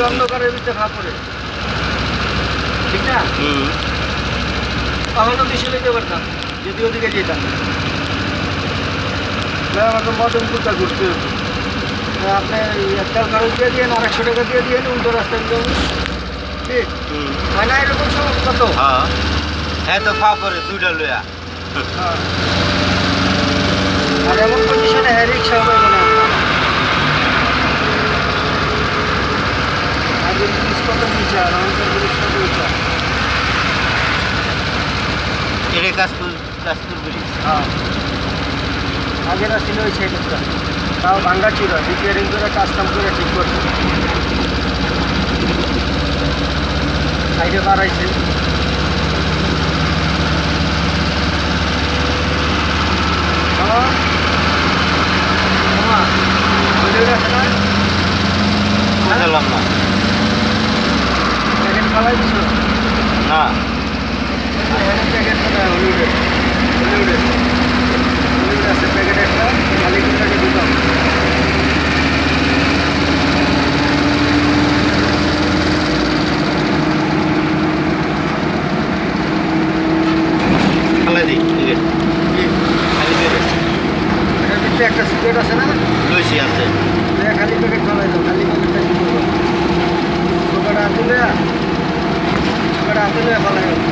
অন্ধকারের ভিতরে ভাব করে ঠিক না? হুম। তখনও দুশো নিতে পারতাম যদি ওদিকে যেতাম। না, আমাকে মদন কুতা ঘুরতে হতো। তা আপনি একটাল খরচ দিয়ে দিয়ে একশো টাকা দিয়ে দিয়ে উল্টো রাস্তায় যাব ঠিক? হয় না এরকম সব কত হ্যাঁ। হ্যাঁ তো পা করে দুইটা লইয়া। হ্যাঁ। আর এমন পজিশনে হ্যাঁ রিক্সা হবে মনে হয় আগে জিনিস কত নিচে আর আমাদের জিনিস কত উঁচা এটা কাশপুর কাশপুর ব্রিজ হ্যাঁ। আগেরা ছিল ওই সাইডটা তাও ভাঙ্গা ছিল রিপেয়ারিং করে কাজ কাম করে ঠিক করছে। সাইডে বাড়াইছে হ্যাঁ। মামা, ওই জায়গায় আছে না? বুঝলাম না প্যাকেট ফালাই দিছো? না এখানে প্যাকেট কোথায়? হলুদে। হলুদে। হলুদ আছে প্যাকেট একটা, খালি করে রেখে দিতাম। খালাই দিই ঠিক আছে কি? খালি প্যাকেট এটার ভিতরে একটা সিগারেট আছে না? লইছি আছে। খালি প্যাকেট খাওয়াই দাও খালি প্যাকেটটা সুগারটা হাতে সুগারটা হাতে ফালাই দাও